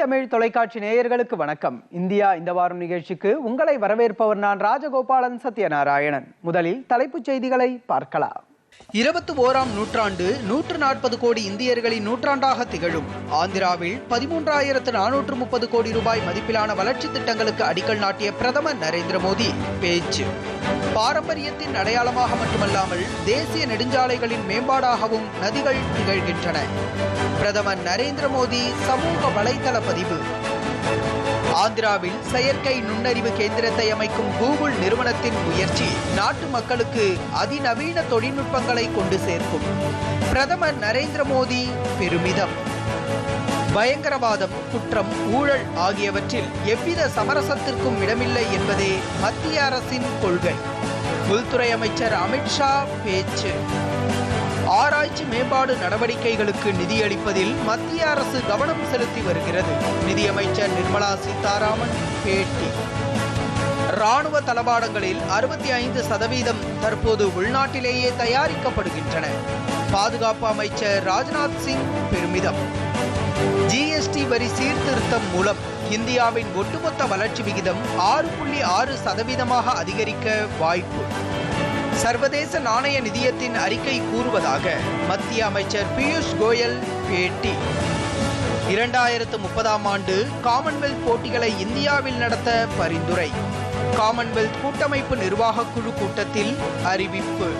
தமிழ் தொலைக்காட்சி நேயர்களுக்கு வணக்கம். இந்தியா இந்த வாரம் நிகழ்ச்சிக்கு உங்களை வரவேற்பவர் நான் ராஜகோபாலன் சத்யநாராயணன். முதலில் தலைப்புச் செய்திகளை பார்க்கலாம். இருபத்தி ஓராம் நூற்றாண்டு நூற்று நாற்பது கோடி இந்தியர்களின் நூற்றாண்டாக திகழும். ஆந்திராவில் பதிமூன்றாயிரத்து நானூற்று முப்பது கோடி ரூபாய் மதிப்பிலான வளர்ச்சி திட்டங்களுக்கு அடிக்கல் நாட்டிய பிரதமர் நரேந்திர மோடி. பேச்சு. பாரம்பரியத்தின் அடையாளமாக மட்டுமல்லாமல் தேசிய நெடுஞ்சாலைகளின் மேம்பாடாகவும் நதிகள் திகழ்கின்றன. பிரதமர் நரேந்திர மோடி சமூக வலைதள பதிவு. ஆந்திராவில் செயற்கை நுண்ணறிவு கேந்திரத்தை அமைக்கும் கூகுள் நிறுவனத்தின் முயற்சி நாட்டு மக்களுக்கு அதிநவீன தொழில்நுட்பங்களை கொண்டு சேர்க்கும். பிரதமர் நரேந்திர மோடி பெருமிதம். பயங்கரவாதம் குற்றம் ஊழல் ஆகியவற்றில் எவ்வித சமரசத்திற்கும் இடமில்லை என்பதே மத்திய அரசின் கொள்கை. உள்துறை அமைச்சர் அமித்ஷா பேச்சு. ஆராய்ச்சி மேம்பாடு நடவடிக்கைகளுக்கு நிதியளிப்பதில் மத்திய அரசு கவனம் செலுத்தி வருகிறது. நிதியமைச்சர் நிர்மலா சீதாராமன் பேட்டி. ராணுவ தளவாடங்களில் அறுபத்தி ஐந்து சதவீதம் தற்போது உள்நாட்டிலேயே தயாரிக்கப்படுகின்றன. பாதுகாப்பு அமைச்சர் ராஜ்நாத் சிங் பெருமிதம். ஜிஎஸ்டி வரி சீர்திருத்தம் மூலம் இந்தியாவின் ஒட்டுமொத்த வளர்ச்சி விகிதம் ஆறு புள்ளி ஆறு சதவீதமாக அதிகரிக்க வாய்ப்பு. சர்வதேச நாணய நிதியத்தின் அறிக்கை கூறுவதாக மத்திய அமைச்சர் பியூஷ் கோயல் பேட்டி. இரண்டாயிரத்து முப்பதாம் ஆண்டு காமன்வெல்த் போட்டிகளை இந்தியாவில் நடத்த பரிந்துரை. காமன்வெல்த் கூட்டமைப்பு நிர்வாகக் குழு கூட்டத்தில் அறிவிப்பு.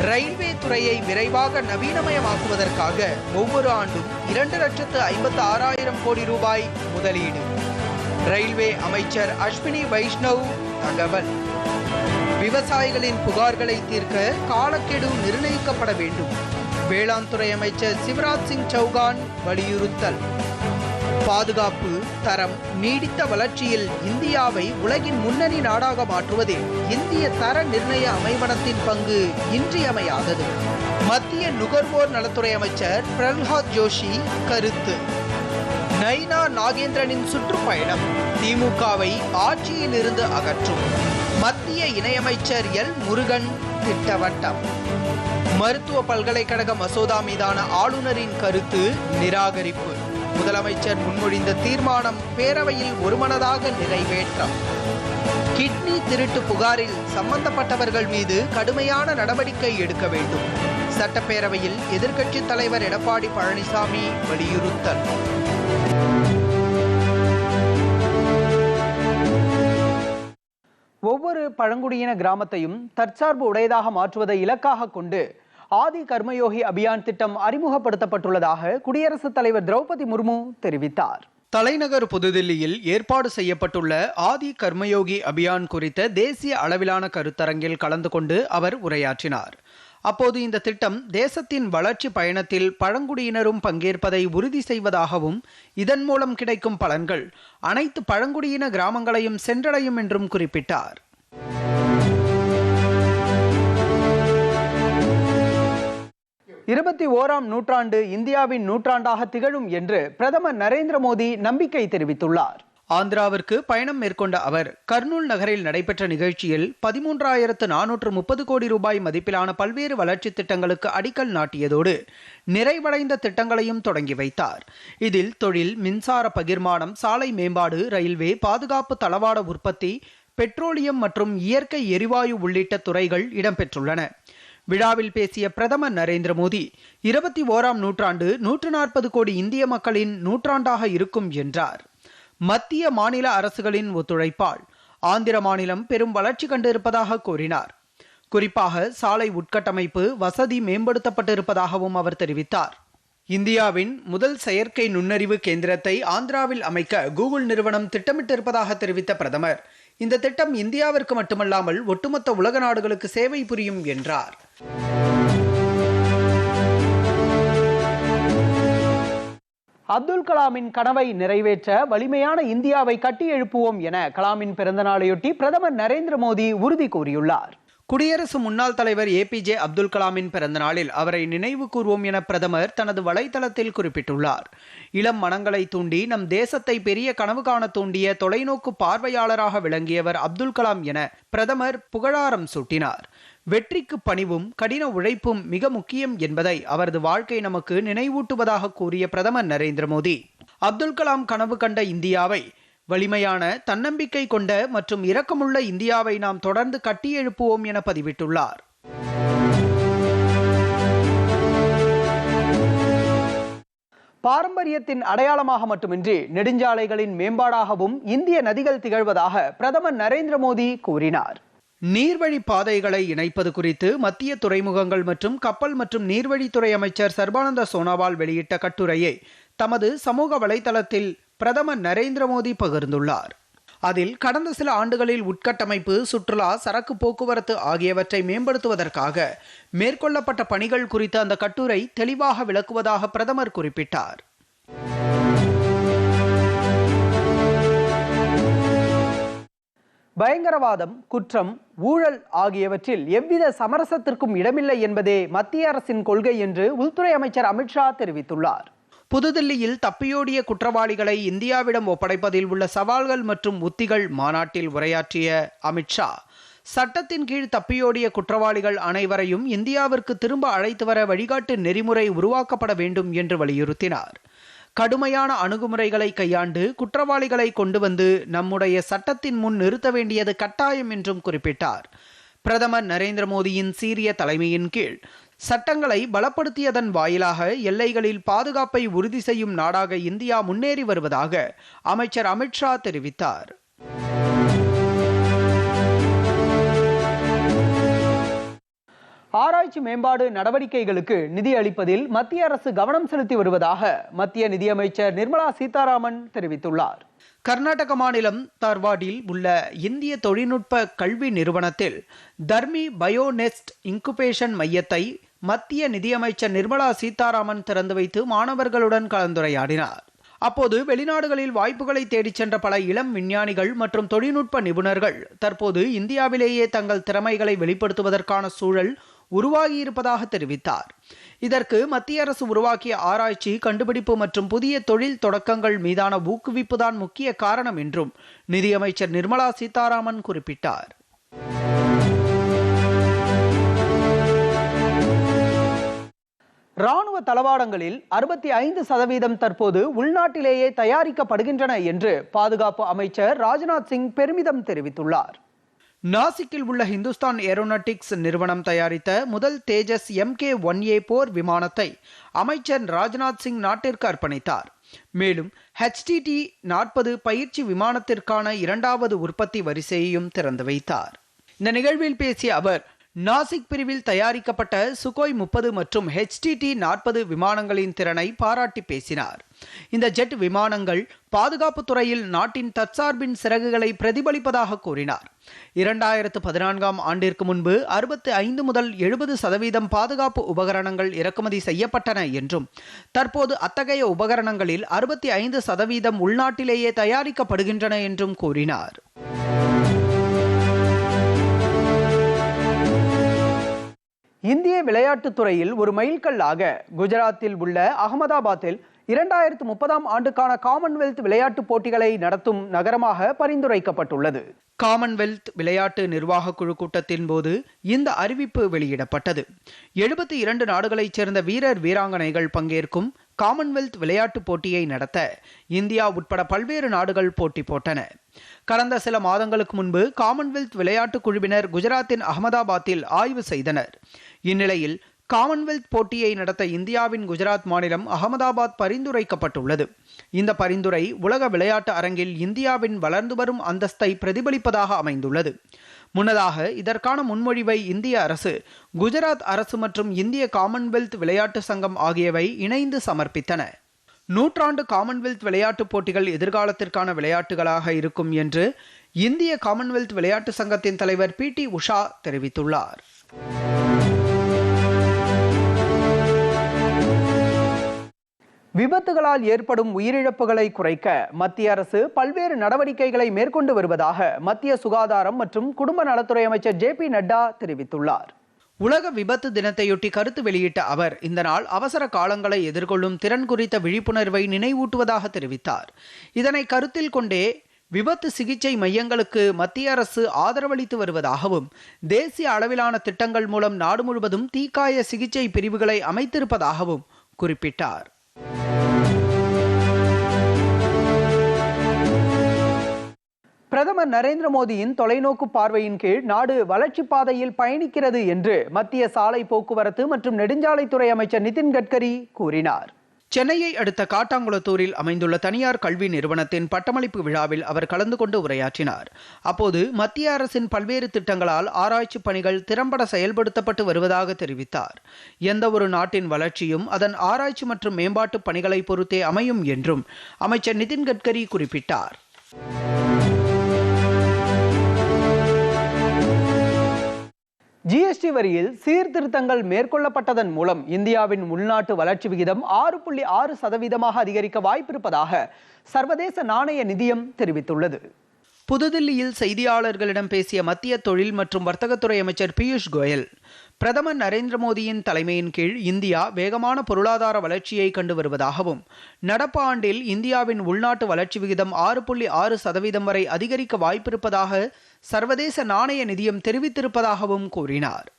ரயில்வே துறையை விரைவாக நவீனமயமாக்குவதற்காக ஒவ்வொரு ஆண்டும் இரண்டு லட்சத்து ஐம்பத்து ஆறாயிரம் கோடி ரூபாய் முதலீடு. ரயில்வே அமைச்சர் அஸ்வினி வைஷ்ணவ் தகவல். விவசாயிகளின் புகார்களை தீர்க்க காலக்கெடு நிர்ணயிக்கப்பட வேண்டும். வேளாண் துறை அமைச்சர் சிவராஜ் சிங் சௌகான் வலியுறுத்தல். பாதுகாப்பு தரம் நீடித்த வளர்ச்சியில் இந்தியாவை உலகின் முன்னணி நாடாக மாற்றுவதில் இந்திய தர நிர்ணய அமைவனத்தின் பங்கு இன்றியமையாதது. மத்திய நுகர்வோர் நலத்துறை அமைச்சர் பிரல்ஹாத் ஜோஷி கருத்து. நைனா நாகேந்திரனின் சுற்றுப்பயணம். திமுகவை ஆட்சியில் இருந்து அகற்றும். மத்திய இணையமைச்சர் எல். முருகன் திட்டவட்டம். மருத்துவ பல்கலைக்கழக மசோதா மீதான ஆளுநரின் கருத்து நிராகரிப்பு. முதலமைச்சர் முன்மொழிந்த தீர்மானம் பேரவையில் ஒருமனதாக நிறைவேற்றம். கிட்னி திருட்டு புகாரில் சம்பந்தப்பட்டவர்கள் மீது கடுமையான நடவடிக்கை எடுக்க வேண்டும். சட்டப்பேரவையில் எதிர்க்கட்சித் தலைவர் எடப்பாடி பழனிசாமி வலியுறுத்தல். ஒவ்வொரு பழங்குடியின கிராமத்தையும் தற்சார்பு உடையதாக மாற்றுவதை இலக்காக கொண்டு ஆதி கர்மயோகி அபியான் திட்டம் அறிமுகப்படுத்தப்பட்டுள்ளதாக குடியரசுத் தலைவர் திரௌபதி முர்மு தெரிவித்தார். தலைநகர் புதுதில்லியில் ஏற்பாடு செய்யப்பட்டுள்ள ஆதி கர்மயோகி அபியான் குறித்த தேசிய அளவிலான கருத்தரங்கில் கலந்து கொண்டு அவர் உரையாற்றினார். அப்போது இந்த திட்டம் தேசத்தின் வளர்ச்சி பயணத்தில் பழங்குடியினரும் பங்கேற்பதை உறுதி செய்வதாகவும் இதன் மூலம் கிடைக்கும் பலன்கள் அனைத்து பழங்குடியின கிராமங்களையும் சென்றடையும் என்றும் குறிப்பிட்டார். இருபத்தி ஓராம் நூற்றாண்டு இந்தியாவின் நூற்றாண்டாக திகழும் என்று பிரதமர் நரேந்திர மோடி நம்பிக்கை தெரிவித்துள்ளார். ஆந்திராவிற்கு பயணம் மேற்கொண்ட அவர் கர்னூல் நகரில் நடைபெற்ற நிகழ்ச்சியில் பதிமூன்றாயிரத்து நானூற்று முப்பது கோடி ரூபாய் மதிப்பிலான பல்வேறு வளர்ச்சி திட்டங்களுக்கு அடிக்கல் நாட்டியதோடு நிறைவடைந்த திட்டங்களையும் தொடங்கி வைத்தார். இதில் தொழில் மின்சார பகிர்மானம் சாலை மேம்பாடு ரயில்வே பாதுகாப்பு தளவாட உற்பத்தி பெட்ரோலியம் மற்றும் இயற்கை எரிவாயு உள்ளிட்ட துறைகள் இடம்பெற்றுள்ளன. விழாவில் பேசிய பிரதமர் நரேந்திர மோடி இருபத்தி ஓராம் நூற்றாண்டு நூற்று நாற்பது கோடி இந்திய மக்களின் நூற்றாண்டாக இருக்கும் என்றார். மத்திய மாநில அரசுகளின் ஒத்துழைப்பால் ஆந்திர மாநிலம் பெரும் வளர்ச்சி கண்டிருப்பதாக கூறினார். குறிப்பாக சாலை உட்கட்டமைப்பு வசதி மேம்படுத்தப்பட்டிருப்பதாகவும் அவர் தெரிவித்தார். இந்தியாவின் முதல் செயற்கை நுண்ணறிவு கேந்திரத்தை ஆந்திராவில் அமைக்க கூகுள் நிறுவனம் திட்டமிட்டிருப்பதாக தெரிவித்த பிரதமர் இந்த திட்டம் இந்தியாவிற்கு மட்டுமல்லாமல் ஒட்டுமொத்த உலக நாடுகளுக்கு சேவை புரியும் என்றார். அப்துல் கலாமின் கனவை நிறைவேற்ற வலிமையான இந்தியாவை கட்டி எழுப்புவோம் என கலாமின் பிறந்த நாளையொட்டி பிரதமர் நரேந்திர மோடி உறுதி கூறியுள்ளார். குடியரசு முன்னாள் தலைவர் ஏபிஜே அப்துல் கலாமின் பிறந்த நாளில் அவரை நினைவு கூர்வோம் என பிரதமர் தனது வலைதளத்தில் குறிப்பிட்டுள்ளார். இளம் மனங்களை தூண்டி நம் தேசத்தை பெரிய கனவு காண தூண்டிய தொலைநோக்கு பார்வையாளராக விளங்கியவர் அப்துல் கலாம் என பிரதமர் புகழாரம் சூட்டினார். வெற்றிக்கு பணிவும் கடின உழைப்பும் மிக முக்கியம் என்பதை அவரது வாழ்க்கை நமக்கு நினைவூட்டுவதாக கூறிய பிரதமர் நரேந்திர மோடி. அப்துல் கலாம் கனவு கண்ட இந்தியாவை வலிமையான தன்னம்பிக்கை கொண்ட மற்றும் இரக்கமுள்ள இந்தியாவை நாம் தொடர்ந்து கட்டியெழுப்புவோம் என பதிவிட்டுள்ளார். பாரம்பரியத்தின் அடையாளமாக மட்டுமின்றி நெடுஞ்சாலைகளின் மேம்பாடாகவும் இந்திய நதிகள் திகழ்வதாக பிரதமர் நரேந்திர மோடி கூறினார். நீர்வழி பாதைகளை இணைப்பது குறித்து மத்திய துறைமுகங்கள் மற்றும் கப்பல் மற்றும் நீர்வழித்துறை அமைச்சர் சர்பானந்த சோனோவால் வெளியிட்ட கட்டுரையை தமது சமூக வலைதளத்தில் பிரதமர் நரேந்திர மோடி பகிர்ந்துள்ளார். அதில் கடந்த சில ஆண்டுகளில் உட்கட்டமைப்பு சுற்றுலா சரக்கு போக்குவரத்து ஆகியவற்றை மேம்படுத்துவதற்காக மேற்கொள்ளப்பட்ட பணிகள் குறித்து அந்த கட்டுரை தெளிவாக விளக்குவதாக பிரதமர் குறிப்பிட்டார். பயங்கரவாதம் குற்றம் ஊழல் ஆகியவற்றில் எவ்வித சமரசத்திற்கும் இடமில்லை என்பதே மத்திய அரசின் கொள்கை என்று உள்துறை அமைச்சர் அமித்ஷா தெரிவித்துள்ளார். புதுதில்லியில் தப்பியோடிய குற்றவாளிகளை இந்தியாவிடம் ஒப்படைப்பதில் உள்ள சவால்கள் மற்றும் உத்திகள் மாநாட்டில் உரையாற்றிய அமித்ஷா சட்டத்தின் கீழ் தப்பியோடிய குற்றவாளிகள் அனைவரையும் இந்தியாவிற்கு திரும்ப அழைத்து வர வழிகாட்டு நெறிமுறை உருவாக்கப்பட வேண்டும் என்று வலியுறுத்தினார். கடுமையான அணுகுமுறைகளை கையாண்டு குற்றவாளிகளை கொண்டு வந்து நம்முடைய சட்டத்தின் முன் நிறுத்த வேண்டியது கட்டாயம் என்றும் குறிப்பிட்டார். பிரதமர் நரேந்திர மோடியின் சீரிய தலைமையின் கீழ் சட்டங்களை பலப்படுத்தியதன் வாயிலாக எல்லைகளில் பாதுகாப்பை உறுதி செய்யும் நாடாக இந்தியா முன்னேறி வருவதாக அமைச்சர் அமித்ஷா தெரிவித்தார். ஆராய்ச்சி மேம்பாடு நடவடிக்கைகளுக்கு நிதி அளிப்பதில் மத்திய அரசு கவனம் செலுத்தி வருவதாக மத்திய நிதியமைச்சர் நிர்மலா சீதாராமன் தெரிவித்துள்ளார். கர்நாடக மாநிலம் தார்வாடில் உள்ள இந்திய தொழில்நுட்ப கல்வி நிறுவனத்தில் தர்மி பயோநெஸ்ட் இன்குபேஷன் மையத்தை மத்திய நிதியமைச்சர் நிர்மலா சீதாராமன் திறந்து வைத்து மாணவர்களுடன் கலந்துரையாடினார். அப்போது வெளிநாடுகளில் வாய்ப்புகளை தேடிச் சென்ற பல இளம் விஞ்ஞானிகள் மற்றும் தொழில்நுட்ப நிபுணர்கள் தற்போது இந்தியாவிலேயே தங்கள் திறமைகளை வெளிப்படுத்துவதற்கான சூழல் உருவாகியிருப்பதாக தெரிவித்தார். இதற்கு மத்திய அரசு உருவாக்கிய ஆராய்ச்சி கண்டுபிடிப்பு மற்றும் புதிய தொழில் தொடக்கங்கள் மீதான ஊக்குவிப்புதான் முக்கிய காரணம் என்றும் நிதியமைச்சர் நிர்மலா சீதாராமன் குறிப்பிட்டார். ராணுவ தளவாடங்களில் அறுபத்தி ஐந்து சதவீதம் தற்போது உள்நாட்டிலேயே தயாரிக்கப்படுகின்றன என்று பாதுகாப்பு அமைச்சர் ராஜ்நாத் சிங் பெருமிதம் தெரிவித்துள்ளார். நாசிக்கில் உள்ள ஹிந்துஸ்தான் ஏரோநாட்டிக்ஸ் நிறுவனம் தயாரித்த முதல் Tejas M K one A போர் விமானத்தை அமைச்சர் ராஜ்நாத் சிங் நாட்டிற்கு அர்ப்பணித்தார். மேலும் ஹெச்டிடி நாற்பது பயிற்சி விமானத்திற்கான இரண்டாவது உற்பத்தி வரிசையையும் திறந்து வைத்தார். இந்த நிகழ்வில் பேசிய அவர் நாசிக் பிரிவில் தயாரிக்கப்பட்ட சுகோய் முப்பது மற்றும் ஹெச்டிடி நாற்பது விமானங்களின் திறனை பாராட்டி பேசினார். இந்த ஜெட் விமானங்கள் பாதுகாப்பு துறையில் நாட்டின் தற்சார்பின் சிறகுகளை பிரதிபலிப்பதாக கூறினார். இரண்டாயிரத்து பதினான்காம் ஆண்டிற்கு முன்பு அறுபத்தி ஐந்து முதல் எழுபது சதவீதம் பாதுகாப்பு உபகரணங்கள் இறக்குமதி செய்யப்பட்டன என்றும் தற்போது அத்தகைய உபகரணங்களில் அறுபத்தி ஐந்து சதவீதம் உள்நாட்டிலேயே தயாரிக்கப்படுகின்றன என்றும் கூறினார். இந்திய விளையாட்டுத் துறையில் ஒரு மைல்கல்லாக குஜராத்தில் உள்ள அகமதாபாத்தில் இரண்டாயிரத்து முப்பதாம் ஆண்டுக்கான காமன்வெல்த் விளையாட்டுப் போட்டிகளை நடத்தும் நகரமாக பரிந்துரைக்கப்பட்டுள்ளது. காமன்வெல்த் விளையாட்டு நிர்வாக குழு கூட்டத்தின் போது இந்த அறிவிப்பு வெளியிடப்பட்டது. எழுபத்தி இரண்டு நாடுகளைச் சேர்ந்த வீரர் வீராங்கனைகள் பங்கேற்கும் காமன்வெல்த் விளையாட்டுப் போட்டியை நடத்த இந்தியா உட்பட பல்வேறு நாடுகள் போட்டி போட்டன. கடந்த சில மாதங்களுக்கு முன்பு காமன்வெல்த் விளையாட்டுக் குழுவினர் குஜராத்தின் அகமதாபாத்தில் ஆய்வு செய்தனர். இந்நிலையில் காமன்வெல்த் போட்டியை நடத்த இந்தியாவின் குஜராத் மாநிலம் அகமதாபாத் பரிந்துரைக்கப்பட்டுள்ளது. இந்த பரிந்துரை உலக விளையாட்டு அரங்கில் இந்தியாவின் வளர்ந்து வரும் அந்தஸ்தை பிரதிபலிப்பதாக அமைந்துள்ளது. முன்னதாக இதற்கான முன்மொழிவை இந்திய அரசு குஜராத் அரசு மற்றும் இந்திய காமன்வெல்த் விளையாட்டு சங்கம் ஆகியவை இணைந்து சமர்ப்பித்தன. நூற்றாண்டு காமன்வெல்த் விளையாட்டுப் போட்டிகள் எதிர்காலத்திற்கான விளையாட்டுகளாக இருக்கும் என்று இந்திய காமன்வெல்த் விளையாட்டு சங்கத்தின் தலைவர் பி டி உஷா தெரிவித்துள்ளார். விபத்துகளால் ஏற்படும் உயிரிழப்புகளை குறைக்க மத்திய அரசு பல்வேறு நடவடிக்கைகளை மேற்கொண்டு வருவதாக மத்திய சுகாதாரம் மற்றும் குடும்ப நலத்துறை அமைச்சர் ஜே பி நட்டா தெரிவித்துள்ளார். உலக விபத்து தினத்தையொட்டி கருத்து வெளியிட்ட அவர் இந்த நாள் அவசர காலங்களை எதிர்கொள்ளும் திறன் குறித்த விழிப்புணர்வை நினைவூட்டுவதாக தெரிவித்தார். இதனை கருத்தில் கொண்டே விபத்து சிகிச்சை மையங்களுக்கு மத்திய அரசு ஆதரவளித்து வருவதாகவும் தேசிய அளவிலான திட்டங்கள் மூலம் நாடு முழுவதும் தீக்காய சிகிச்சை பிரிவுகளை அமைத்திருப்பதாகவும் குறிப்பிட்டார். பிரதமர் நரேந்திர மோடியின் தொலைநோக்கு பார்வையின் கீழ் நாடு வளர்ச்சி பாதையில் பயணிக்கிறது என்று மத்திய சாலை போக்குவரத்து மற்றும் நெடுஞ்சாலைத்துறை அமைச்சர் நிதின் கட்கரி கூறினார். சென்னையை அடுத்த காட்டாங்குளத்தூரில் அமைந்துள்ள தனியார் கல்வி நிறுவனத்தின் பட்டமளிப்பு விழாவில் அவர் கலந்து கொண்டு உரையாற்றினார். அப்போது மத்திய அரசின் பல்வேறு திட்டங்களால் ஆராய்ச்சி பணிகள் திறம்பட செயல்படுத்தப்பட்டு வருவதாக தெரிவித்தார். எந்த ஒரு நாட்டின் வளர்ச்சியும் அதன் ஆராய்ச்சி மற்றும் மேம்பாட்டு பணிகளை பொறுத்தே அமையும் என்றும் அமைச்சர் நிதின் கட்கரி குறிப்பிட்டார். ஜிஎஸ்டி வரியில் சீர்திருத்தங்கள் மேற்கொள்ளப்பட்டதன் மூலம் இந்தியாவின் உள்நாட்டு வளர்ச்சி விகிதம் ஆறு புள்ளி ஆறு சதவீதமாக அதிகரிக்க வாய்ப்பிருப்பதாக சர்வதேச நாணய நிதியம் தெரிவித்துள்ளது. புதுதில்லியில் செய்தியாளர்களிடம் பேசிய மத்திய தொழில் மற்றும் வர்த்தகத்துறை அமைச்சர் பியூஷ் கோயல் பிரதமர் நரேந்திர மோடியின் தலைமையின் கீழ் இந்தியா வேகமான பொருளாதார வளர்ச்சியை கண்டு வருவதாகவும் நடப்பு ஆண்டில் இந்தியாவின் உள்நாட்டு வளர்ச்சி விகிதம் ஆறு புள்ளி ஆறு சதவீதம் வரை அதிகரிக்க வாய்ப்பிருப்பதாக சர்வதேச நாணய நிதியம் தெரிவித்திருப்பதாகவும் கூறினார்.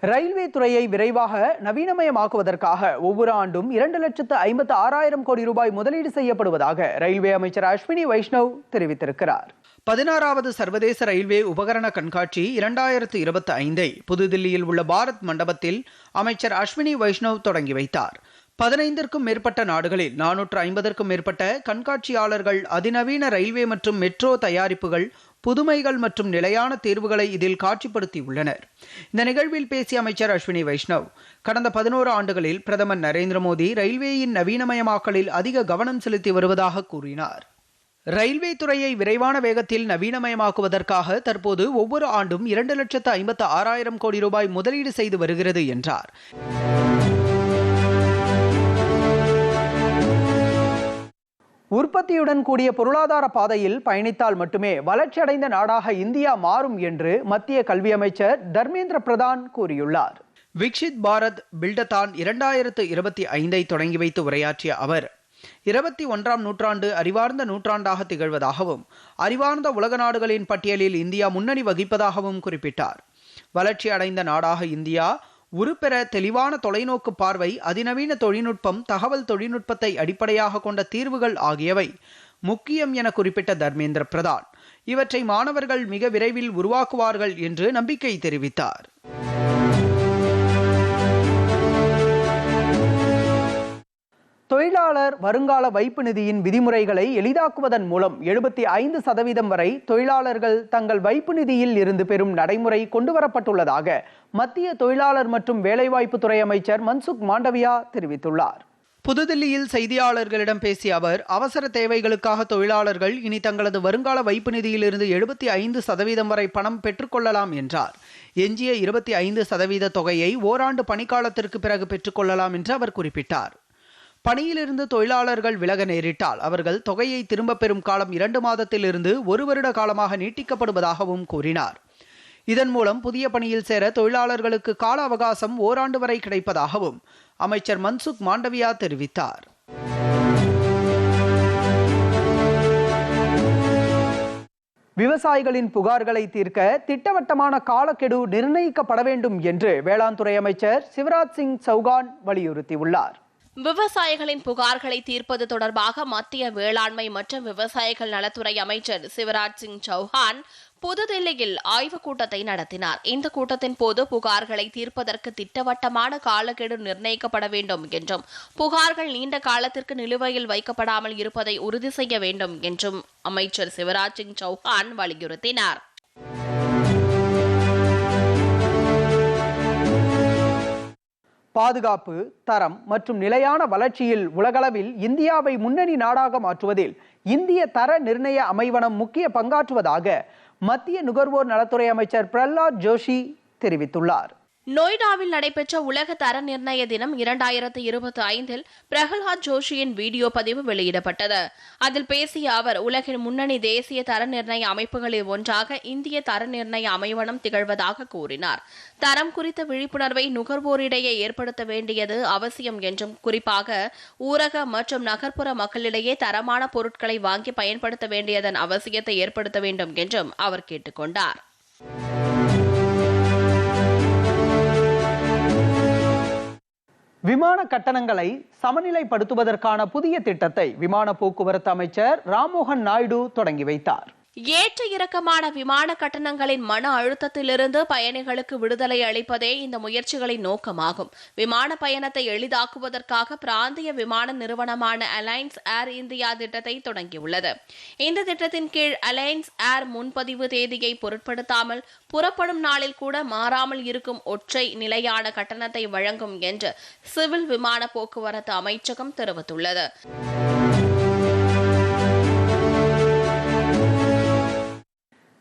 ரயில்வே துறையை விரைவாக நவீனமயமாக்குவதற்காக ஒவ்வொரு ஆண்டும் இரண்டு லட்சத்து ஐம்பத்து ஆறாயிரம் கோடி ரூபாய் முதலீடு செய்யப்படுவதாக ரயில்வே அமைச்சர் அஸ்வினி வைஷ்ணவ் தெரிவித்திருக்கிறார். பதினாறாவது சர்வதேச ரயில்வே உபகரண கண்காட்சி இரண்டாயிரத்து இருபத்தி ஐந்தை புதுதில்லியில் உள்ள பாரத் மண்டபத்தில் அமைச்சர் அஸ்வினி வைஷ்ணவ் தொடங்கி வைத்தார். பதினைந்திற்கும் மேற்பட்ட நாடுகளில் நானூற்று ஐம்பதற்கும் மேற்பட்ட கண்காட்சியாளர்கள் அதிநவீன ரயில்வே மற்றும் மெட்ரோ தயாரிப்புகள் புதுமைகள் மற்றும் நிலையான தீர்வுகளை இதில் காட்சிப்படுத்தியுள்ளனர். இந்த நிகழ்வில் பேசிய அமைச்சர் அஸ்வினி வைஷ்ணவ் கடந்த பதினோரு ஆண்டுகளில் பிரதமர் நரேந்திர மோடி ரயில்வேயின் நவீனமயமாக்கலில் அதிக கவனம் செலுத்தி வருவதாக கூறினார். ரயில்வே துறையை விரைவான வேகத்தில் நவீனமயமாக்குவதற்காக தற்போது ஒவ்வொரு ஆண்டும் இரண்டு லட்சத்து ஐம்பத்து ஆறாயிரம் கோடி ரூபாய் முதலீடு செய்து வருகிறது என்றார். உற்பத்தியுடன் கூடிய பொருளாதார பாதையில் பயணித்தால் மட்டுமே வளர்ச்சியடைந்த நாடாக இந்தியா மாறும் என்று மத்திய கல்வி அமைச்சர் தர்மேந்திர பிரதான் கூறியுள்ளார். விக்ஷித் பாரத் பில்டதான் இரண்டாயிரத்து இருபத்தி ஐந்தை தொடங்கி வைத்து உரையாற்றிய அவர் இருபத்தி ஒன்றாம் நூற்றாண்டு அறிவார்ந்த நூற்றாண்டாக திகழ்வதாகவும் அறிவார்ந்த உலக நாடுகளின் பட்டியலில் இந்தியா முன்னணி வகிப்பதாகவும் குறிப்பிட்டார். வளர்ச்சி அடைந்த நாடாக இந்தியா உருப்பெற தெளிவான தொலைநோக்கு பார்வை அதிநவீன தொழில்நுட்பம் தகவல் தொழில்நுட்பத்தை அடிப்படையாக கொண்ட தீர்வுகள் ஆகியவை முக்கியம் என குறிப்பிட்ட தர்மேந்திர பிரதான். இவற்றை மாணவர்கள் மிக விரைவில் உருவாக்குவார்கள் என்று நம்பிக்கை தெரிவித்தார். தொழிலாளர் வருங்கால வைப்பு நிதியின் விதிமுறைகளை எளிதாக்குவதன் மூலம் எழுபத்தி ஐந்து சதவீதம் வரை தொழிலாளர்கள் தங்கள் வைப்பு நிதியில் இருந்து பெறும் நடைமுறை கொண்டுவரப்பட்டுள்ளதாக மத்திய தொழிலாளர் மற்றும் வேலைவாய்ப்புத்துறை அமைச்சர் மன்சுக் மாண்டவியா தெரிவித்துள்ளார். புதுதில்லியில் செய்தியாளர்களிடம் பேசிய அவர் அவசர தேவைகளுக்காக தொழிலாளர்கள் இனி தங்களது வருங்கால வைப்பு நிதியிலிருந்து எழுபத்தி ஐந்து சதவீதம் வரை பணம் பெற்றுக்கொள்ளலாம் என்றார். எஞ்சிய இருபத்தி ஐந்து சதவீத தொகையை ஓராண்டு பணிக்காலத்திற்கு பிறகு பெற்றுக்கொள்ளலாம் என்று அவர் குறிப்பிட்டார். பணியிலிருந்து தொழிலாளர்கள் விலக நேரிட்டால் அவர்கள் தொகையை திரும்பப் பெறும் காலம் இரண்டு மாதத்திலிருந்து ஒரு வருட காலமாக நீட்டிக்கப்படுவதாகவும் கூறினார். இதன் மூலம் புதிய பணியில் சேர தொழிலாளர்களுக்கு கால அவகாசம் ஓராண்டு வரை கிடைப்பதாகவும் அமைச்சர் மன்சுக் மாண்டவியா தெரிவித்தார். விவசாயிகளின் புகார்களை தீர்க்க திட்டவட்டமான காலக்கெடு நிர்ணயிக்கப்பட வேண்டும் என்று வேளாண் துறை அமைச்சர் சிவராஜ் சிங் சௌகான் வலியுறுத்தியுள்ளார். விவசாயிகளின் புகார்களை தீர்ப்பது தொடர்பாக மத்திய வேளாண்மை மற்றும் விவசாயிகள் நலத்துறை அமைச்சர் சிவராஜ் சிங் சௌஹான் புதுதில்லியில் ஆய்வுக் கூட்டத்தை நடத்தினார். இந்த கூட்டத்தின் போது புகார்களை தீர்ப்பதற்கு திட்டவட்டமான காலக்கெடு நிர்ணயிக்கப்பட வேண்டும் என்றும் புகார்கள் நீண்ட காலத்திற்கு நிலுவையில் வைக்கப்படாமல் இருப்பதை உறுதி செய்ய வேண்டும் என்றும் அமைச்சர் சிவராஜ் சிங் சௌஹான் வலியுறுத்தினார். பாதுகாப்பு தரம் மற்றும் நிலையான வளர்ச்சியில் உலகளவில் இந்தியாவை முன்னணி நாடாக மாற்றுவதில் இந்திய தர நிர்ணய அமைவனம் முக்கிய பங்காற்றுவதாக மத்திய நுகர்வோர் நலத்துறை அமைச்சர் பிரஹ்லாத் ஜோஷி தெரிவித்துள்ளார். நொய்டாவில் நடைபெற்ற உலக தர நிர்ணய தினம் இரண்டாயிரத்து இருபத்தி ஐந்தில் பிரகலாத் ஜோஷியின் வீடியோ பதிவு வெளியிடப்பட்டது. அதில் பேசிய அவர் உலகின் முன்னணி தேசிய தர நிர்ணய அமைப்புகளில் ஒன்றாக இந்திய தர நிர்ணய அமைவனம் திகழ்வதாக கூறினார். தரம் குறித்த விழிப்புணர்வை நுகர்வோரிடையே ஏற்படுத்த வேண்டியது அவசியம் என்றும் குறிப்பாக ஊரக மற்றும் நகர்ப்புற மக்களிடையே தரமான பொருட்களை வாங்கி பயன்படுத்த வேண்டியதன் அவசியத்தை ஏற்படுத்த வேண்டும் என்றும் அவர் கேட்டுக்கொண்டார். விமான கட்டணங்களை சமநிலைப்படுத்துவதற்கான புதிய திட்டத்தை விமான போக்குவரத்து அமைச்சர் ராம்மோகன் நாயுடு தொடங்கி வைத்தார். ஏற்ற இறக்கமான விமான கட்டணங்களின் மன அழுத்தத்திலிருந்து பயணிகளுக்கு விடுதலை அளிப்பதே இந்த முயற்சிகளின் நோக்கமாகும். விமான பயணத்தை எளிதாக்குவதற்காக பிராந்திய விமான நிறுவனமான அலைன்ஸ் ஏர் இந்தியா திட்டத்தை தொடங்கியுள்ளது. இந்த திட்டத்தின் கீழ் அலைன்ஸ் ஏர் முன்பதிவு தேதியை பொருட்படுத்தாமல் புறப்படும் நாளில் கூட மாறாமல் இருக்கும் ஒற்றை நிலையான கட்டணத்தை வழங்கும் என்று சிவில் விமான போக்குவரத்து அமைச்சகம் தெரிவித்துள்ளது.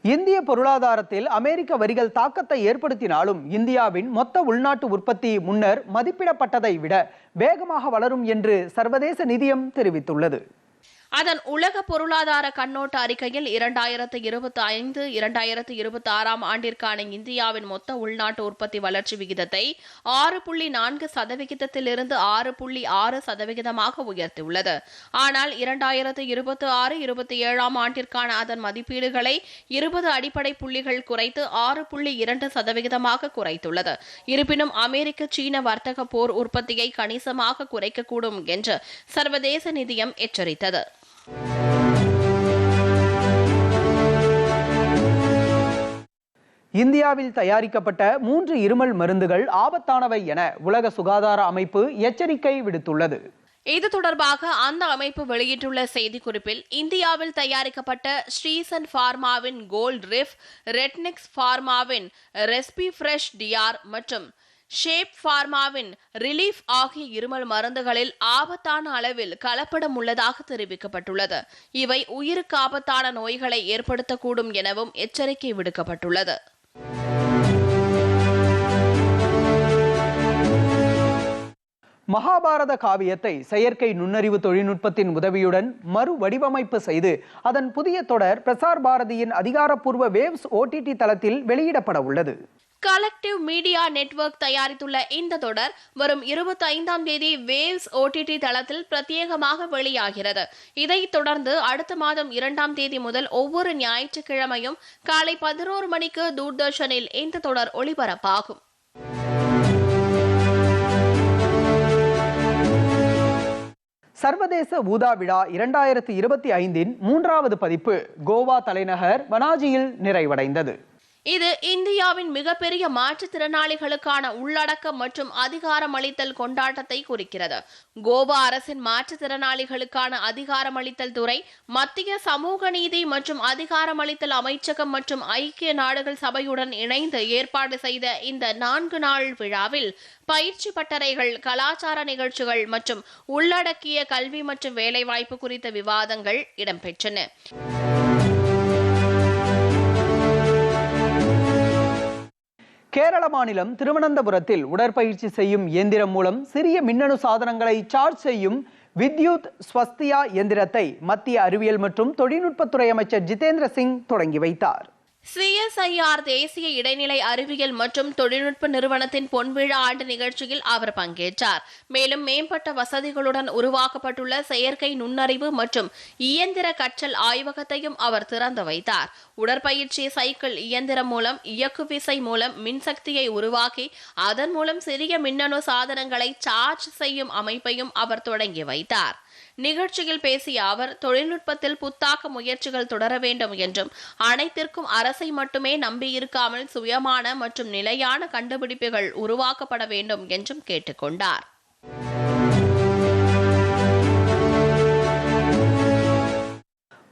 இந்திய பொருளாதாரத்தில் அமெரிக்க வரிகள் தாக்கத்தை ஏற்படுத்தினாலும் இந்தியாவின் மொத்த உள்நாட்டு உற்பத்தி முன்னர் மதிப்பிடப்பட்டதை விட வேகமாக வளரும் என்று சர்வதேச நிதியம் தெரிவித்துள்ளது. அதன் உலக பொருளாதார கண்ணோட்ட அறிக்கையில் இரண்டாயிரத்து இருபத்தி ஐந்து இரண்டாயிரத்து இருபத்தி ஆறாம் ஆண்டிற்கான இந்தியாவின் மொத்த உள்நாட்டு உற்பத்தி வளர்ச்சி விகிதத்தை ஆறு புள்ளி நான்கு சதவிகிதத்திலிருந்து ஆறு புள்ளி ஆறு சதவிகிதமாக உயர்த்தியுள்ளது. ஆனால் இரண்டாயிரத்து இருபத்தி ஆறு இருபத்தி ஏழாம் ஆண்டிற்கான அதன் மதிப்பீடுகளை இருபது அடிப்படை புள்ளிகள் குறைத்து ஆறு புள்ளி இரண்டு சதவிகிதமாக குறைத்துள்ளது. இருப்பினும் அமெரிக்க சீன வர்த்தக போர் உற்பத்தியை கணிசமாக குறைக்கக்கூடும் என்று சர்வதேச நிதியம் எச்சரித்தது. இந்தியாவில் தயாரிக்கப்பட்ட மூன்று இருமல் மருந்துகள் ஆபத்தானவை என உலக சுகாதார அமைப்பு எச்சரிக்கை விடுத்துள்ளது. இது தொடர்பாக அந்த அமைப்பு வெளியிட்டுள்ள செய்திக்குறிப்பில் இந்தியாவில் தயாரிக்கப்பட்ட ஸ்ரீசன் பார்மாவின் கோல்ட் ரிஃப் ரெட்னிக்ஸ் பார்மாவின் ரெஸ்பி ஃப்ரெஷ் டிஆர் மற்றும் ஷேப் பார்மாவின் ரிலீஃப் ஆகிய இருமல் மருந்துகளில் ஆபத்தான அளவில் கலப்படம் உள்ளதாக தெரிவிக்கப்பட்டுள்ளது. இவை உயிருக்கு ஆபத்தான நோய்களை ஏற்படுத்தக்கூடும் எனவும் எச்சரிக்கை விடுக்கப்பட்டுள்ளது. மகாபாரத காவியத்தை செயற்கை நுண்ணறிவு தொழில்நுட்பத்தின் உதவியுடன் மறு வடிவமைப்பு செய்து அதன் புதிய தொடர் பிரசார் பாரதியின் அதிகாரப்பூர்வ வேவ்ஸ் ஓடிடி தளத்தில் வெளியிடப்பட உள்ளது. கலெக்டிவ் மீடியா நெட்வொர்க் தயாரித்துள்ள இந்த தொடர் வரும் இருபத்தி ஐந்தாம் தேதி வேவ்ஸ் ஓடிடி தளத்தில் பிரத்யேகமாக வெளியாகிறது. இதைத் தொடர்ந்து அடுத்த மாதம் இரண்டாம் தேதி முதல் ஒவ்வொரு ஞாயிற்றுக்கிழமையும் காலை பதினோரு மணிக்கு தூர்தர்ஷனில் இந்த தொடர் ஒளிபரப்பாகும். சர்வதேச ஊதா விழா இரண்டாயிரத்தி இருபத்தி ஐந்தின் மூன்றாவது பதிப்பு கோவா தலைநகர் பனாஜியில் நிறைவடைந்தது. இது இந்தியாவின் மிகப்பெரிய மாற்றுத்திறனாளிகளுக்கான உள்ளடக்கம் மற்றும் அதிகாரமளித்தல் கொண்டாட்டத்தை குறிக்கிறது. கோவா அரசின் மாற்றுத்திறனாளிகளுக்கான அதிகாரமளித்தல் துறை மத்திய சமூக நீதி மற்றும் அதிகாரமளித்தல் அமைச்சகம் மற்றும் ஐக்கிய நாடுகள் சபையுடன் இணைந்து ஏற்பாடு செய்த இந்த நான்கு நாள் விழாவில் பயிற்சி பட்டறைகள் கலாச்சார நிகழ்ச்சிகள் மற்றும் உள்ளடக்கிய கல்வி மற்றும் வேலைவாய்ப்பு குறித்த விவாதங்கள் இடம்பெற்றன. கேரள மாநிலம் திருவனந்தபுரத்தில் உடற்பயிற்சி செய்யும் இயந்திரம் மூலம் சிறிய மின்னணு சாதனங்களை சார்ஜ் செய்யும் வித்யுத் ஸ்வஸ்தியா இயந்திரத்தை மத்திய அறிவியல் மற்றும் தொழில்நுட்பத்துறை அமைச்சர் ஜிதேந்திர சிங் தொடங்கி வைத்தார். சிஎஸ்ஐஆர் தேசிய இடைநிலை அறிவியல் மற்றும் தொழில்நுட்ப நிறுவனத்தின் பொன்விழா ஆண்டு நிகழ்ச்சியில் அவர் பங்கேற்றார். மேலும் மேம்பட்ட வசதிகளுடன் உருவாக்கப்பட்டுள்ள செயற்கை நுண்ணறிவு மற்றும் இயந்திர கற்றல் ஆய்வகத்தையும் அவர் திறந்து வைத்தார். உடற்பயிற்சி சைக்கிள் இயந்திரம் மூலம் இயக்கு விசை மூலம் மின்சக்தியை உருவாக்கி அதன் மூலம் சிறிய மின்னணு சாதனங்களை சார்ஜ் செய்யும் அமைப்பையும் அவர் தொடங்கி வைத்தார். நிகழ்ச்சியில் பேசிய அவர் தொழில்நுட்பத்தில் புத்தாக்க முயற்சிகள் தொடர வேண்டும் என்றும் அனைத்திற்கும் அரசை மட்டுமே நம்பியிருக்காமல் சுயமான மற்றும் நிலையான கண்டுபிடிப்புகள் உருவாக்கப்பட வேண்டும் என்றும் கேட்டுக்கொண்டார்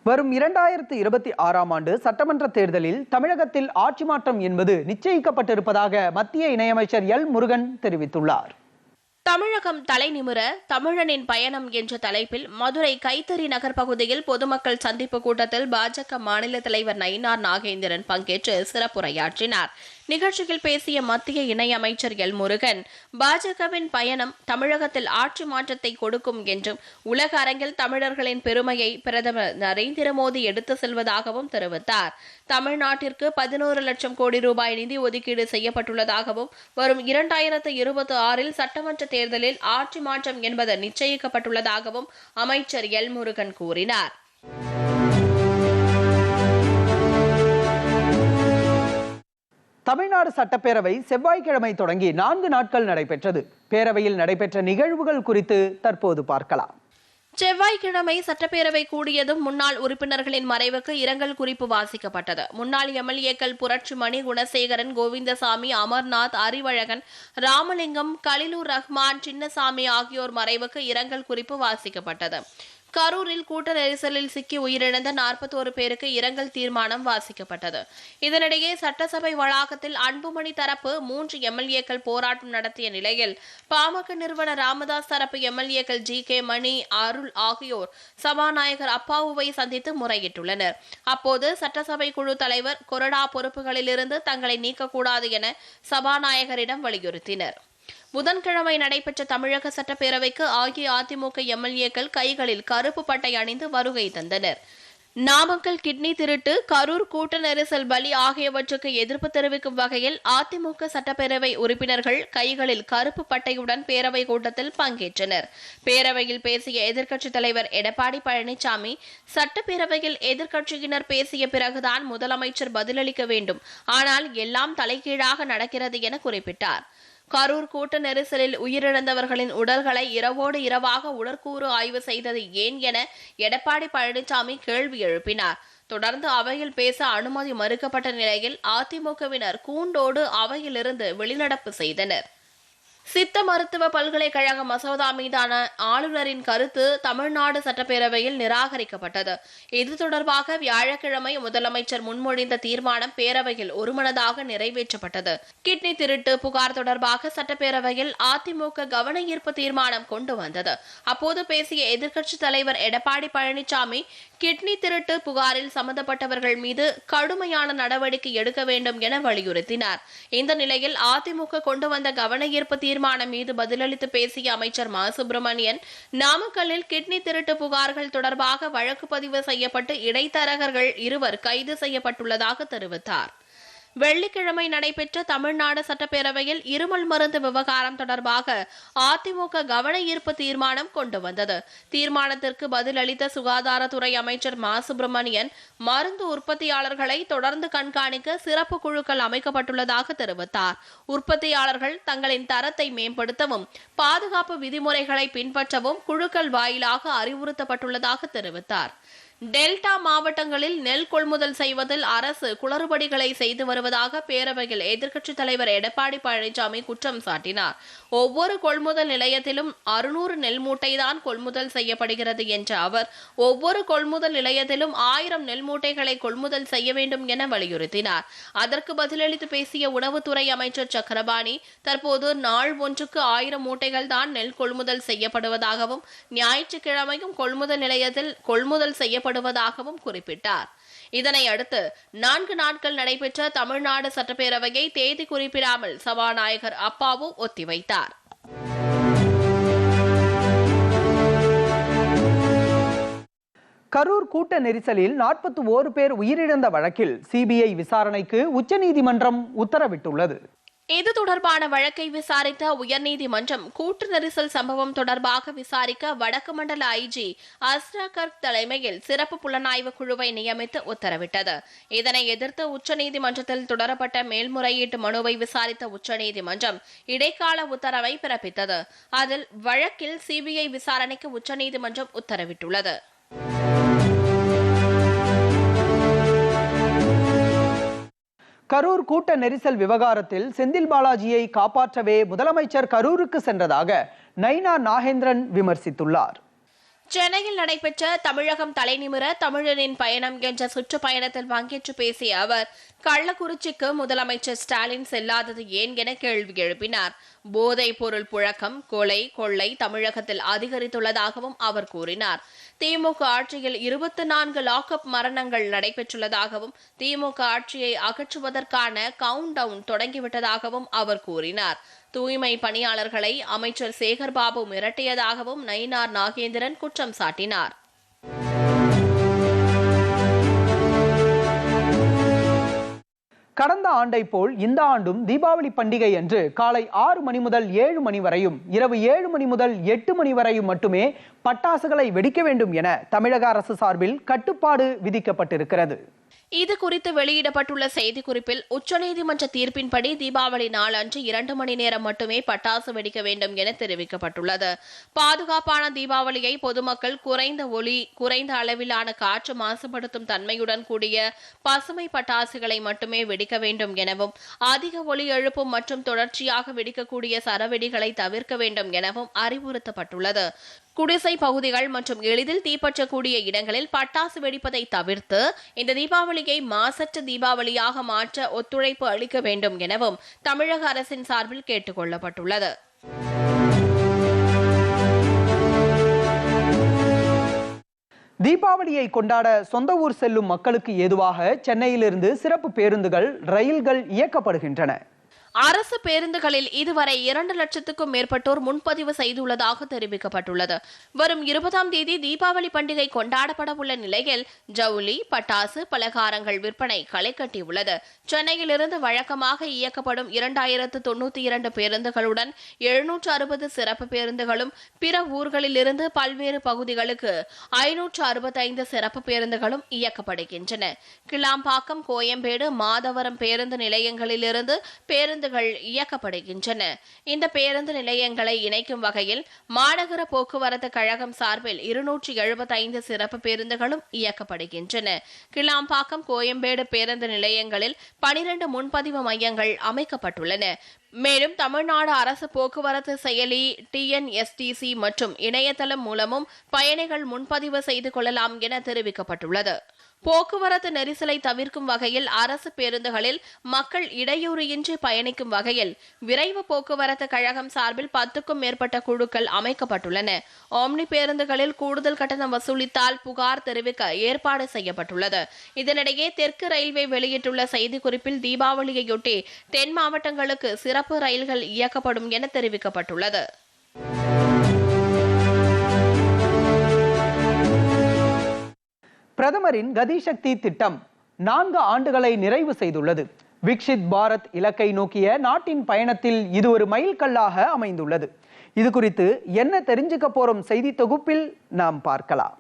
வரும் இரண்டாயிரத்து இருபத்தி ஆறாம் ஆண்டு சட்டமன்ற தேர்தலில் தமிழகத்தில் ஆட்சி மாற்றம் என்பது நிச்சயிக்கப்பட்டிருப்பதாக மத்திய இணையமைச்சர் எல் முருகன் தெரிவித்துள்ளார். தமிழகம் தலைநிமிர தமிழனின் பயணம் என்ற தலைப்பில் மதுரை கைத்தறி நகர் பகுதியில் பொதுமக்கள் சந்திப்பு கூட்டத்தில் பாஜக மாநில தலைவர் நயினார் நாகேந்திரன் பங்கேற்று சிறப்புரையாற்றினார். நிகழ்ச்சியில் பேசிய மத்திய இணையமைச்சர் எல் முருகன் பாஜகவின் பயணம் தமிழகத்தில் ஆட்சி மாற்றத்தை கொடுக்கும் என்றும் உலக அரங்கில் தமிழர்களின் பெருமையை பிரதமர் நரேந்திர மோடி எடுத்து செல்வதாகவும் தெரிவித்தார். தமிழ்நாட்டிற்கு பதினோரு லட்சம் கோடி ரூபாய் நிதி ஒதுக்கீடு செய்யப்பட்டுள்ளதாகவும் வரும் இரண்டாயிரத்து இருபத்தி ஆறில் சட்டமன்ற தேர்தலில் ஆட்சி மாற்றம் என்பது நிச்சயிக்கப்பட்டுள்ளதாகவும் அமைச்சர் எல் முருகன் கூறினார். தமிழ்நாடு சட்டப்பேரவை செவ்வாய்க்கிழமை தொடங்கி நான்கு நாட்கள் நடைபெற்றது. பேரவையில் நடைபெற்ற நிகழ்வுகள் குறித்து தற்போது பார்க்கலாம். செவ்வாய்க்கிழமை சட்டப்பேரவை கூடியதும் முன்னாள் உறுப்பினர்களின் மறைவுக்கு இரங்கல் குறிப்பு வாசிக்கப்பட்டது. முன்னாள் எம்எல்ஏக்கள் புரட்சிமணி குணசேகரன் கோவிந்தசாமி அமர்நாத் அறிவழகன் ராமலிங்கம் கலிலூர் ரஹ்மான் சின்னசாமி ஆகியோர் மறைவுக்கு இரங்கல் குறிப்பு வாசிக்கப்பட்டது. கரூரில் கூட்ட நெரிசலில் சிக்கி உயிரிழந்த நாற்பத்தோரு பேருக்கு இரங்கல் தீர்மானம் வாசிக்கப்பட்டது. இதனிடையே சட்டசபை வளாகத்தில் அன்புமணி தரப்பு மூன்று எம்எல்ஏக்கள் போராட்டம் நடத்திய நிலையில் பாமக நிறுவனர் ராமதாஸ் தரப்பு எம்எல்ஏக்கள் ஜி கே மணி அருள் ஆகியோர் சபாநாயகர் அப்பாவுவை சந்தித்து முறையிட்டுள்ளனர். அப்போது சட்டசபை குழு தலைவர் கொறடா பொறுப்புகளிலிருந்து தங்களை நீக்கக்கூடாது என சபாநாயகரிடம் வலியுறுத்தினர். புதன்கிழமை நடைபெற்ற தமிழக சட்டப்பேரவைக்கு அஇஅதிமுக எம்எல்ஏக்கள் கைகளில் கருப்பு பட்டை அணிந்து வருகை தந்தனர். நாமக்கல் கிட்னி திருட்டு கரூர் கூட்ட நெரிசல் பலி ஆகியவற்றுக்கு எதிர்ப்பு தெரிவிக்கும் வகையில் அதிமுக சட்டப்பேரவை உறுப்பினர்கள் கைகளில் கருப்பு பட்டையுடன் பேரவை கூட்டத்தில் பங்கேற்றனர். பேரவையில் பேசிய எதிர்க்கட்சித் தலைவர் எடப்பாடி பழனிசாமி சட்டப்பேரவையில் எதிர்க்கட்சியினர் பேசிய பிறகுதான் முதலமைச்சர் பதிலளிக்க வேண்டும். ஆனால் எல்லாம் தலைகீழாக நடக்கிறது என குறிப்பிட்டார். கரூர் கூட்ட நெரிசலில் உயிரிழந்தவர்களின் உடல்களை இரவோடு இரவாக உடற்கூறு ஆய்வு செய்தது ஏன் என எடப்பாடி பழனிசாமி கேள்வி எழுப்பினார். தொடர்ந்து அவையில் பேச அனுமதி மறுக்கப்பட்ட நிலையில் அதிமுகவினர் கூண்டோடு அவையிலிருந்து வெளிநடப்பு செய்தனர். சித்த மருத்துவ பல்கலைக்கழக மசோதா மீதான ஆளுநரின் கருத்து தமிழ்நாடு சட்டப்பேரவையில் நிராகரிக்கப்பட்டது. இது தொடர்பாக வியாழக்கிழமை முதலமைச்சர் முன்மொழிந்த தீர்மானம் பேரவையில் ஒருமனதாக நிறைவேற்றப்பட்டது. கிட்னி திருட்டு புகார் தொடர்பாக சட்டப்பேரவையில் அதிமுக கவன ஈர்ப்பு தீர்மானம் கொண்டு வந்தது. அப்போது பேசிய எதிர்க்கட்சித் தலைவர் எடப்பாடி பழனிசாமி கிட்னி திருட்டு புகாரில் சம்பந்தப்பட்டவர்கள் மீது கடுமையான நடவடிக்கை எடுக்க வேண்டும் என வலியுறுத்தினார். இந்த நிலையில் அதிமுக கொண்டு வந்த கவன ஈர்ப்பு தீர்மானம் மீது பதிலளித்து பேசிய அமைச்சர் மா. சுப்பிரமணியன் நாமக்கல்லில் கிட்னி திருட்டு புகார்கள் தொடர்பாக வழக்கு பதிவு செய்யப்பட்டு இடைத்தரகர்கள் இருவர் கைது செய்யப்பட்டுள்ளதாக தெரிவித்தார். வெள்ளிக்கிழமை நடைபெற்ற தமிழ்நாடு சட்டப்பேரவையில் இருமல் மருந்து விவகாரம் தொடர்பாக அதிமுக கவன ஈர்ப்பு தீர்மானம் கொண்டு வந்தது. தீர்மானத்திற்கு பதிலளித்த சுகாதாரத்துறை அமைச்சர் மா. சுப்பிரமணியன் மருந்து உற்பத்தியாளர்களை தொடர்ந்து கண்காணிக்க சிறப்பு குழுக்கள் அமைக்கப்பட்டுள்ளதாக தெரிவித்தார். உற்பத்தியாளர்கள் தங்களின் தரத்தை மேம்படுத்தவும் பாதுகாப்பு விதிமுறைகளை பின்பற்றவும் குழுக்கள் வாயிலாக அறிவுறுத்தப்பட்டுள்ளதாக தெரிவித்தார். டெல்டா மாவட்டங்களில் நெல் கொள்முதல் செய்வதில் அரசு குளறுபடிகளை செய்து வருவதாக பேரவையில் எதிர்க்கட்சித் தலைவர் எடப்பாடி பழனிசாமி குற்றம் சாட்டினார். ஒவ்வொரு கொள்முதல் நிலையத்திலும் அறுநூறு நெல் மூட்டைதான் கொள்முதல் செய்யப்படுகிறது என்ற அவர் ஒவ்வொரு கொள்முதல் நிலையத்திலும் ஆயிரம் நெல் மூட்டைகளை கொள்முதல் செய்ய வேண்டும் என வலியுறுத்தினார். அதற்கு பதிலளித்து பேசிய உணவுத்துறை அமைச்சர் சக்கரபாணி தற்போது நாள் ஒன்றுக்கு ஆயிரம் மூட்டைகள் தான் நெல் கொள்முதல் செய்யப்படுவதாகவும் ஞாயிற்றுக்கிழமையும் கொள்முதல் நிலையத்தில் கொள்முதல் செய்யப்படும் செய்யப்படுவதாகவும் குறிப்பிட்டார். இதனை அடுத்து நான்கு நாட்கள் நடைபெற்ற தமிழ்நாடு சட்டப்பேரவையை தேதி குறிப்பிடாமல் சபாநாயகர் அப்பாவு ஒத்திவைத்தார். கரூர் கூட்ட நெரிசலில் நாற்பத்தி ஓரு பேர் உயிரிழந்த வழக்கில் சிபிஐ விசாரணைக்கு உச்சநீதிமன்றம் உத்தரவிட்டுள்ளது. இது தொடர்பான வழக்கை விசாரித்த உயர்நீதிமன்றம் கூட்டு நெரிசல் சம்பவம் தொடர்பாக விசாரிக்க வடக்கு மண்டல ஐஜி அஸ்ரா கர்க் தலைமையில் சிறப்பு புலனாய்வு குழுவை நியமித்து உத்தரவிட்டது. இதனை எதிர்த்து உச்சநீதிமன்றத்தில் தொடரப்பட்ட மேல்முறையீட்டு மனுவை விசாரித்த உச்சநீதிமன்றம் இடைக்கால உத்தரவை பிறப்பித்தது. அதில் வழக்கில் சிபிஐ விசாரணைக்கு உச்சநீதிமன்றம் உத்தரவிட்டுள்ளது. கரூர் கூட்ட நெரிசல் விவகாரத்தில் செந்தில் பாலாஜியை காப்பாற்றவே முதலமைச்சர் கரூருக்கு சென்றதாக நைனா நாகேந்திரன் விமர்சித்துள்ளார். சென்னையில் நடைபெற்ற தமிழகம் தலைநிமிர தமிழனின் பயணம் என்ற சுற்றுப்பயணத்தில் பங்கேற்று பேசிய அவர் கள்ளக்குறிச்சிக்கு முதலமைச்சர் ஸ்டாலின் செல்லாதது ஏன் என கேள்வி எழுப்பினார். போதைப் பொருள் புழக்கம் கொலை கொள்ளை தமிழகத்தில் அதிகரித்துள்ளதாகவும் அவர் கூறினார். திமுக ஆட்சியில் இருபத்தி நான்கு லாக்அப் மரணங்கள் நடைபெற்றுள்ளதாகவும் திமுக ஆட்சியை அகற்றுவதற்கான கவுண்ட் டவுன் தொடங்கிவிட்டதாகவும் அவர் கூறினார். தூய்மை பணியாளர்களை அமைச்சர் சேகர்பாபு மிரட்டியதாகவும் நயினார் நாகேந்திரன் குற்றம் சாட்டினார். கடந்த ஆண்டை போல் இந்த ஆண்டும் தீபாவளி பண்டிகை அன்று காலை ஆறு மணி முதல் ஏழு மணி வரையும் இரவு ஏழு மணி முதல் எட்டு மணி வரையும் மட்டுமே பட்டாசுகளை வெடிக்க வேண்டும் என தமிழக அரசு சார்பில் கட்டுப்பாடு விதிக்கப்பட்டிருக்கிறது. இது குறித்து வெளியிடப்பட்டுள்ள செய்திக்குறிப்பில் உச்சநீதிமன்ற தீர்ப்பின்படி தீபாவளி நாள் அன்று இரண்டு மணி நேரம் மட்டுமே பட்டாசு வெடிக்க வேண்டும் என தெரிவிக்கப்பட்டுள்ளது. பாதுகாப்பான தீபாவளியை பொதுமக்கள் குறைந்த ஒளி குறைந்த அளவிலான காற்று மாசுபடுத்தும் தன்மையுடன் கூடிய பசுமை பட்டாசுகளை மட்டுமே வெடிக்க வேண்டும் எனவும் அதிக ஒலி எழுப்பும் மற்றும் தொடர்ச்சியாக வெடிக்கக்கூடிய சரவெடிகளை தவிர்க்க வேண்டும் எனவும் அறிவுறுத்தப்பட்டுள்ளது. குடிசை பகுதிகள் மற்றும் எளிதில் தீப்பற்றக்கூடிய இடங்களில் பட்டாசு வெடிப்பதை தவிர்த்து இந்த தீபாவளியை மாசற்ற தீபாவளியாக மாற்ற ஒத்துழைப்பு அளிக்க வேண்டும் எனவும் தமிழக அரசின் சார்பில் கேட்டுக் கொள்ளப்பட்டுள்ளது தீபாவளியை கொண்டாட சொந்த ஊர் செல்லும் மக்களுக்கு ஏதுவாக சென்னையிலிருந்து சிறப்பு பேருந்துகள் ரயில்கள் இயக்கப்படுகின்றன. அரசு பேருந்துகளில் இதுவரை இரண்டு லட்சத்துக்கும் மேற்பட்டோர் முன்பதிவு செய்துள்ளதாக தெரிவிக்கப்பட்டுள்ளது. வரும் இருபதாம் தேதி தீபாவளி பண்டிகை கொண்டாடப்பட உள்ள நிலையில் ஜவுளி பட்டாசு பலகாரங்கள் விற்பனை களை கட்டியுள்ளது. சென்னையிலிருந்து வழக்கமாக இயக்கப்படும் இரண்டாயிரத்து தொண்ணூத்தி இரண்டு பேருந்துகளுடன் எழுநூற்று அறுபது சிறப்பு பேருந்துகளும் பிற ஊர்களிலிருந்து பல்வேறு பகுதிகளுக்கு ஐநூற்று அறுபத்தைந்து சிறப்பு பேருந்துகளும் இயக்கப்படுகின்றன. கிளாம்பாக்கம் கோயம்பேடு மாதவரம் பேருந்து நிலையங்களிலிருந்து பேருந்து பேருந்துகள் இயக்கப்படுகின்றன. இந்த பேருந்து நிலையங்களை இணைக்கும் வகையில் மாநகர போக்குவரத்து கழகம் சார்பில் இருநூற்றி எழுபத்தைந்து சிறப்பு பேருந்துகளும் இயக்கப்படுகின்றன. கிளாம்பாக்கம் கோயம்பேடு பேருந்து நிலையங்களில் பனிரண்டு முன்பதிவு மையங்கள் அமைக்கப்பட்டுள்ளன. மேலும் தமிழ்நாடு அரசு போக்குவரத்து செயலி டிஎன்எஸ்டிசி மற்றும் இணையதளம் மூலமும் பயணிகள் முன்பதிவு செய்து கொள்ளலாம் என தெரிவிக்கப்பட்டுள்ளது. போக்குவரத்து நெரிசலை தவிர்க்கும் வகையில் அரசு பேருந்துகளில் மக்கள் இடையூறு இன்றி பயணிக்கும் வகையில் விரைவு போக்குவரத்து கழகம் சார்பில் பத்துக்கும் மேற்பட்ட குழுக்கள் அமைக்கப்பட்டுள்ளன. ஆம்னி பேருந்துகளில் கூடுதல் கட்டணம் வசூலித்தால் புகார் தெரிவிக்க ஏற்பாடு செய்யப்பட்டுள்ளது. இதனிடையே தெற்கு ரயில்வே வெளியிட்டுள்ள செய்திக்குறிப்பில் தீபாவளியையொட்டி தென் மாவட்டங்களுக்கு சிறப்பு ரயில்கள் இயக்கப்படும் என தெரிவிக்கப்பட்டுள்ளது. பிரதமரின் கதிசக்தி திட்டம் நான்கு ஆண்டுகளை நிறைவு செய்துள்ளது. விக்ஷித் பாரத் இலக்கை நோக்கிய நாட்டின் பயணத்தில் இது ஒரு மைல்கல்லாக அமைந்துள்ளது. இது குறித்து என்ன தெரிஞ்சுக்க போறோம் செய்தி தொகுப்பில் நாம் பார்க்கலாம்.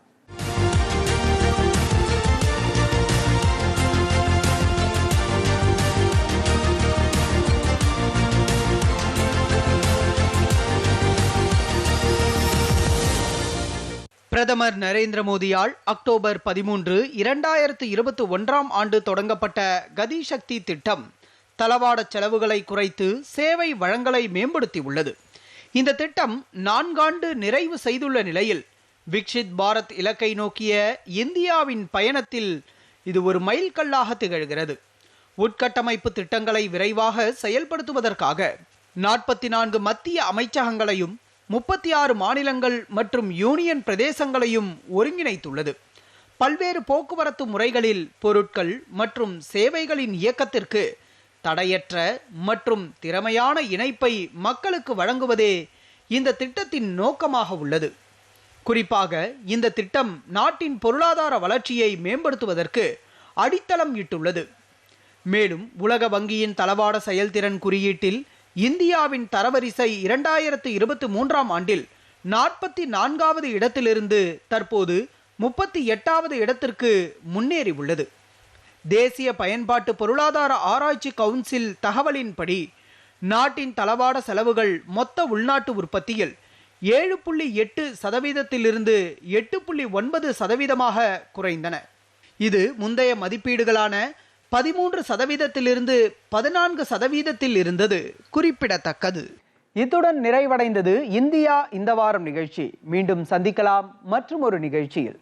பிரதமர் நரேந்திர மோடியால் அக்டோபர் பதிமூன்று இரண்டாயிரத்து இருபத்தி ஒன்றாம் ஆண்டு தொடங்கப்பட்ட கதிசக்தி திட்டம் தளவாட செலவுகளை குறைத்து சேவை வழங்கலை மேம்படுத்தியுள்ளது. இந்த திட்டம் நான்காண்டு நிறைவு செய்துள்ள நிலையில் விக்ஷித் பாரத் இலக்கை நோக்கிய இந்தியாவின் பயணத்தில் இது ஒரு மைல்கல்லாக திகழ்கிறது. உட்கட்டமைப்பு திட்டங்களை விரைவாக செயல்படுத்துவதற்காக நாற்பத்தி நான்கு மத்திய அமைச்சகங்களையும் முப்பத்தி ஆறு மாநிலங்கள் மற்றும் யூனியன் பிரதேசங்களையும் ஒருங்கிணைத்துள்ளது. பல்வேறு போக்குவரத்து முறைகளில் பொருட்கள் மற்றும் சேவைகளின் இயக்கத்திற்கு தடையற்ற மற்றும் திறமையான இணைப்பை மக்களுக்கு வழங்குவதே இந்த திட்டத்தின் நோக்கமாக உள்ளது. குறிப்பாக இந்த திட்டம் நாட்டின் பொருளாதார வளர்ச்சியை மேம்படுத்துவதற்கு அடித்தளம் இட்டுள்ளது. மேலும் உலக வங்கியின் தளவாட செயல்திறன் குறியீட்டில் இந்தியாவின் தரவரிசை இரண்டாயிரத்து இருபத்தி மூன்றாம் ஆண்டில் நாற்பத்தி நான்காவது இடத்திலிருந்து தற்போது முப்பத்தி எட்டாவது இடத்திற்கு முன்னேறி உள்ளது தேசிய பயன்பாட்டு பொருளாதார ஆராய்ச்சி கவுன்சில் தகவலின்படி நாட்டின் தளவாட செலவுகள் மொத்த உள்நாட்டு உற்பத்தியில் ஏழு புள்ளி எட்டு சதவீதத்திலிருந்து எட்டு புள்ளி ஒன்பது சதவீதமாக குறைந்தன. இது முந்தைய மதிப்பீடுகளான பதிமூன்று சதவீதத்திலிருந்து பதினான்கு சதவீதத்தில் இருந்தது குறிப்பிடத்தக்கது. இத்துடன் நிறைவடைந்தது இந்தியா இந்த வாரம் நிகழ்ச்சி. மீண்டும் சந்திக்கலாம் மற்றும் ஒரு நிகழ்ச்சியில்.